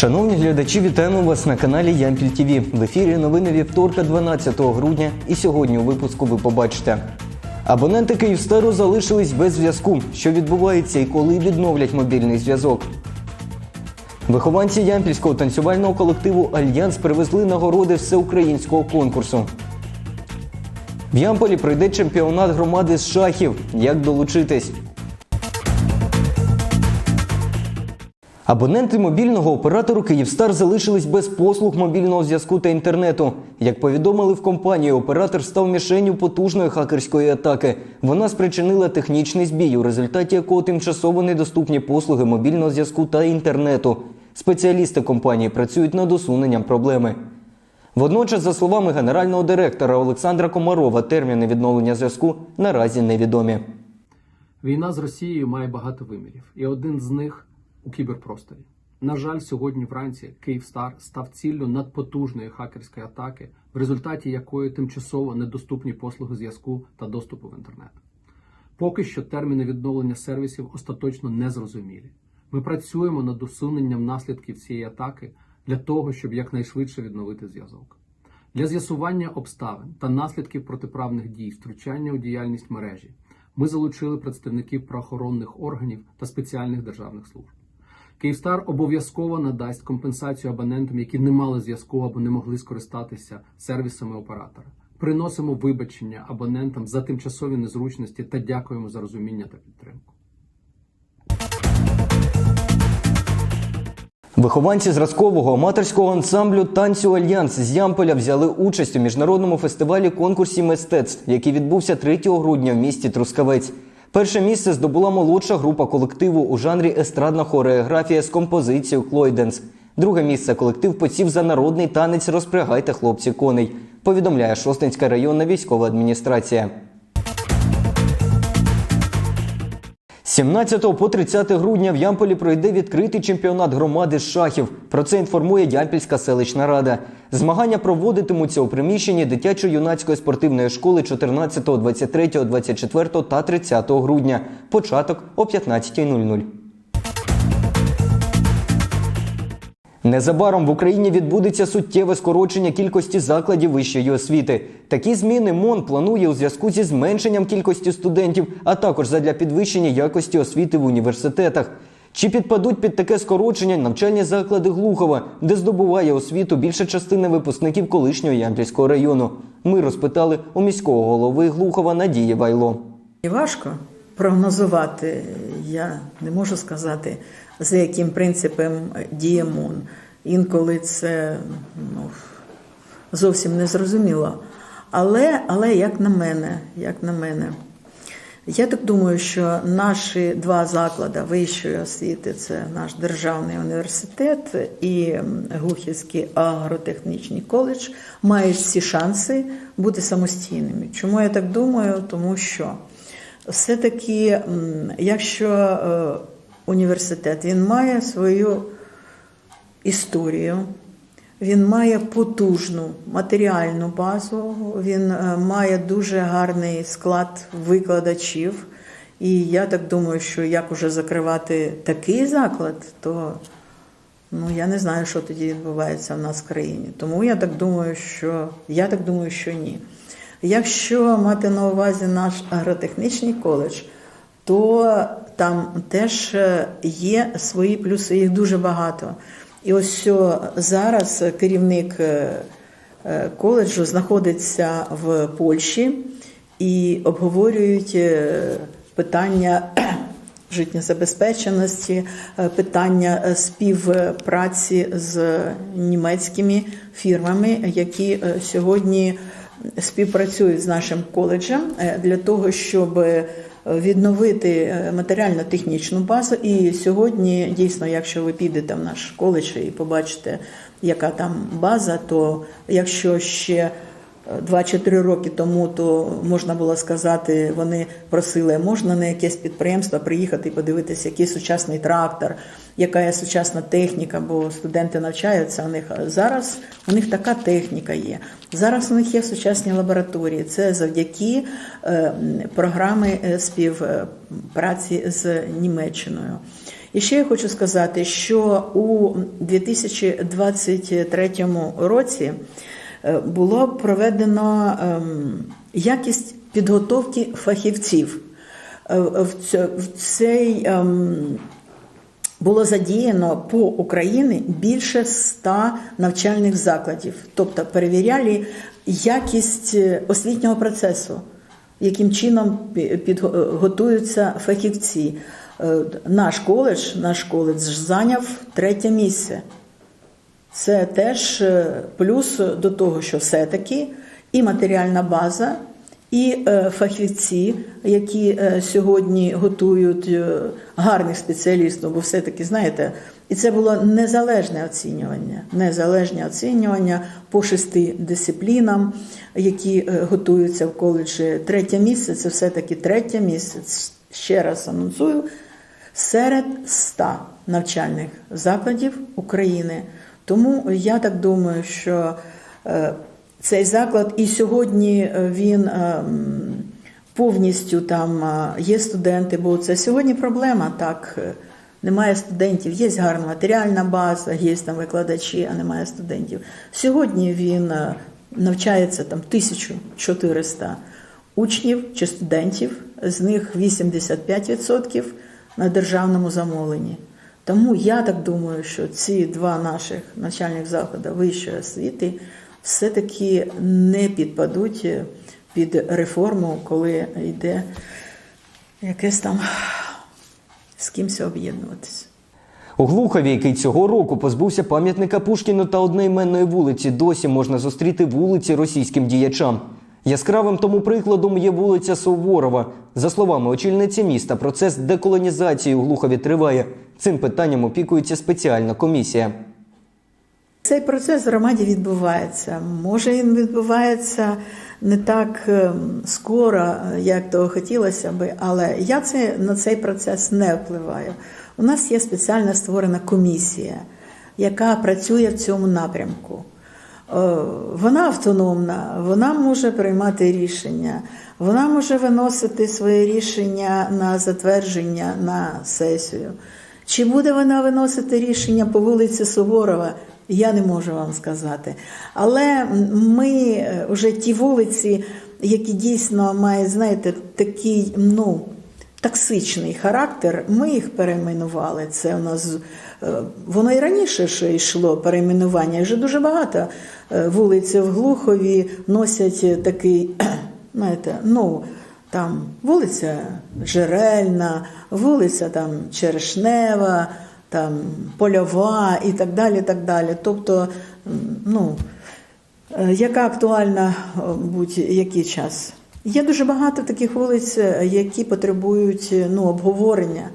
Шановні глядачі, вітаємо вас на каналі Ямпіль ТВ. В ефірі новини вівторка 12 грудня. І сьогодні у випуску ви побачите. Абоненти Київстару залишились без зв'язку. Що відбувається і коли відновлять мобільний зв'язок. Вихованці ямпільського танцювального колективу Альянс привезли нагороди всеукраїнського конкурсу. В Ямполі пройде чемпіонат громади з шахів. Як долучитись? Абоненти мобільного оператору Київстар залишились без послуг мобільного зв'язку та інтернету. Як повідомили в компанії, оператор став мішенню потужної хакерської атаки. Вона спричинила технічний збій, у результаті якого тимчасово недоступні послуги мобільного зв'язку та інтернету. Спеціалісти компанії працюють над усуненням проблеми. Водночас, за словами генерального директора Олександра Комарова, терміни відновлення зв'язку наразі невідомі. Війна з Росією має багато вимірів, і один з них у кіберпросторі. На жаль, сьогодні вранці Київстар став ціллю надпотужної хакерської атаки, в результаті якої тимчасово недоступні послуги зв'язку та доступу в інтернет. Поки що терміни відновлення сервісів остаточно не зрозумілі. Ми працюємо над усуненням наслідків цієї атаки для того, щоб якнайшвидше відновити зв'язок. Для з'ясування обставин та наслідків протиправних дій, втручання у діяльність мережі, ми залучили представників правоохоронних органів та спеціальних державних служб. Київстар обов'язково надасть компенсацію абонентам, які не мали зв'язку або не могли скористатися сервісами оператора. Приносимо вибачення абонентам за тимчасові незручності та дякуємо за розуміння та підтримку. Вихованці зразкового аматорського ансамблю танцю Альянс з Ямполя взяли участь у міжнародному фестивалі конкурсі мистецтв, який відбувся 3 грудня в місті Трускавець. Перше місце здобула молодша група колективу у жанрі естрадна хореографія з композицією Клойденс. Друге місце колектив посів за народний танець Розпрягайте хлопці коней. Повідомляє Шостинська районна військова адміністрація. 17 по 30 грудня в Ямполі пройде відкритий чемпіонат громади з шахів. Про це інформує Ямпільська селищна рада. Змагання проводитимуться у приміщенні дитячо-юнацької спортивної школи 14, 23, 24 та 30 грудня. Початок о 15.00. Незабаром в Україні відбудеться суттєве скорочення кількості закладів вищої освіти. Такі зміни МОН планує у зв'язку зі зменшенням кількості студентів, а також задля підвищення якості освіти в університетах. Чи підпадуть під таке скорочення навчальні заклади Глухова, де здобуває освіту більша частина випускників колишнього Ямпільського району? Ми розпитали у міського голови Глухова Надії Вайло. І важко прогнозувати. Я не можу сказати, за яким принципом діє МОН. Інколи це ну, зовсім не зрозуміло. Але, але як на мене, як на мене, я так думаю, що наші два заклади вищої освіти це наш державний університет і Глухівський агротехнічний коледж, мають всі шанси бути самостійними. Чому я так думаю? Тому що все-таки, якщо е, університет він має свою історію, він має потужну матеріальну базу, він е, має дуже гарний склад викладачів. І я так думаю, що як уже закривати такий заклад, то ну я не знаю, що тоді відбувається в нас в країні. Тому я так думаю, що я так думаю, що ні. Якщо мати на увазі наш агротехнічний коледж, то там теж е, є свої плюси, їх дуже багато. І ось що зараз керівник е, е, коледжу знаходиться в Польщі і обговорюють е, питання життєзабезпеченості, е, питання е, співпраці з німецькими фірмами, які е, сьогодні співпрацюють з нашим коледжем е, для того, щоб е, відновити е, матеріально-технічну базу. І сьогодні, дійсно, якщо ви підете в наш коледж і побачите, яка там база, то якщо ще 2-4 роки тому, то можна було сказати, вони просили, можна на якесь підприємство приїхати і подивитися, який сучасний трактор, яка є сучасна техніка, бо студенти навчаються у них. Зараз у них така техніка є. Зараз у них є сучасні лабораторії. Це завдяки е, програми е, співпраці з Німеччиною. І ще я хочу сказати, що у 2023 році е, було проведено ем, якість підготовки фахівців. Е, В цей ем, було задіяно по Україні більше 100 навчальних закладів, тобто перевіряли якість е, освітнього процесу, яким чином пі- підго- фахівці. Е, Наш коледж, наш коледж зайняв третє місце. Це теж е, плюс до того, що все-таки і матеріальна база, і е, фахівці, які е, сьогодні готують гарних спеціалістів, бо все-таки, знаєте, і це було незалежне оцінювання, незалежне оцінювання по шести дисциплінам, які готуються в коледжі. Третє місце це все-таки третє місце. Ще раз анонсую серед 100 навчальних закладів України. Тому я так думаю, що е, цей заклад і сьогодні е, він е, повністю там є студенти, бо це сьогодні проблема так. Немає студентів, є гарна матеріальна база, є там викладачі, а немає студентів. Сьогодні він навчається там 1400 учнів чи студентів, з них 85% на державному замовленні. Тому я так думаю, що ці два наших навчальних заклади вищої освіти все-таки не підпадуть під реформу, коли йде якесь там з кимось об'єднуватися. У Глухові, який цього року позбувся пам'ятника Пушкіну та одноіменної вулиці, досі можна зустріти вулиці російським діячам. Яскравим тому прикладом є вулиця Суворова. За словами очільниці міста, процес деколонізації у Глухові триває. Цим питанням опікується спеціальна комісія. Цей процес в громаді відбувається. Може, він відбувається не так ем, скоро, е, як того хотілося би, але я це, на цей процес не впливаю. У нас є спеціально створена комісія, яка працює в цьому напрямку. Е, Вона автономна, вона може приймати рішення, вона може виносити своє рішення на затвердження на сесію. Чи буде вона виносити рішення по вулиці Суворова? Я не можу вам сказати. Але ми вже ті вулиці, які дійсно мають, знаєте, такий, ну, токсичний характер, ми їх перейменували. Це у нас е, воно і раніше ще йшло перейменування. Вже дуже багато е, вулиць в Глухові носять такий, знаєте, ну. Там вулиця Жерельна, вулиця там Черешнева, там Польова і так далі. так далі. Тобто, ну, е, яка актуальна будь-який час? Є дуже багато таких вулиць, е, які потребують е, ну, обговорення.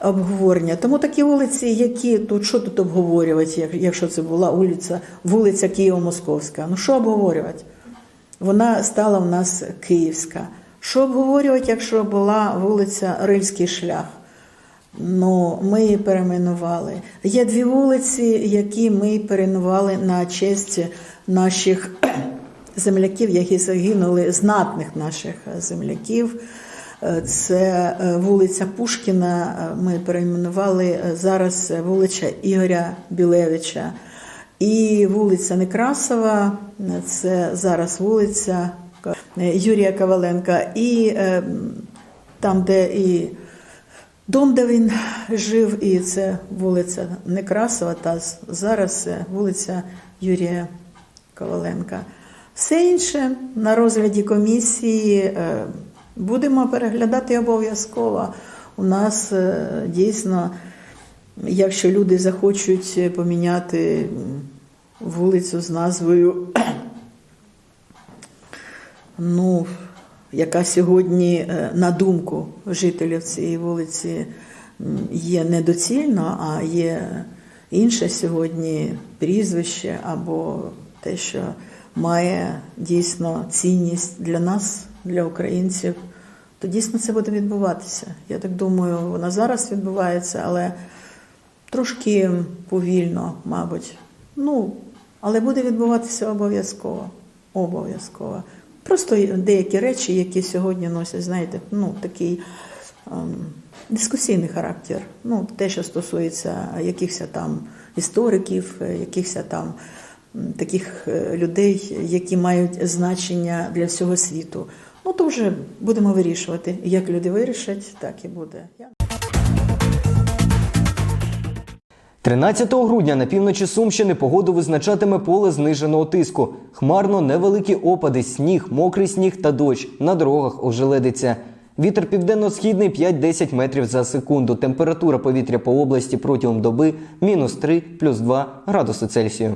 Обговорення. Тому такі вулиці, які тут що тут обговорювати, якщо це була вулиця, вулиця Києво-Московська. Ну що обговорювати? Вона стала в нас київська. Що обговорювати, якщо була вулиця Рильський шлях? Ну, ми її перейменували. Є дві вулиці, які ми перейменували на честь наших земляків, які загинули, знатних наших земляків. Е, Це е, вулиця Пушкіна. е, Ми перейменували е, зараз вулиця Ігоря Білевича. І вулиця Некрасова, е, це зараз вулиця е, Юрія Коваленка. І е, там, де і дом, де він жив, і це вулиця Некрасова, та зараз вулиця Юрія Коваленка. Все інше на розгляді комісії е, будемо переглядати обов'язково. У нас е, дійсно, якщо люди захочуть поміняти вулицю з назвою, ну, яка сьогодні, е, на думку жителів цієї вулиці, є недоцільно, а є інше сьогодні прізвище або те, що має дійсно цінність для нас, для українців, то дійсно це буде відбуватися. Я так думаю, вона зараз відбувається, але трошки повільно, мабуть. Ну, але буде відбуватися обов'язково. Обов'язково. Просто деякі речі, які сьогодні носять, знаєте, ну такий ем, дискусійний характер. Ну, те, що стосується якихось там істориків, якихось там таких е, людей, які мають значення для всього світу. Ну, то вже будемо вирішувати. Як люди вирішать, так і буде. Я 13 грудня на півночі Сумщини погоду визначатиме поле зниженого тиску. Хмарно невеликі опади, сніг, мокрий сніг та дощ. На дорогах ожеледиться. Вітер південно-східний 5-10 метрів за секунду. Температура повітря по області протягом доби мінус 3 плюс 2 градуси Цельсію.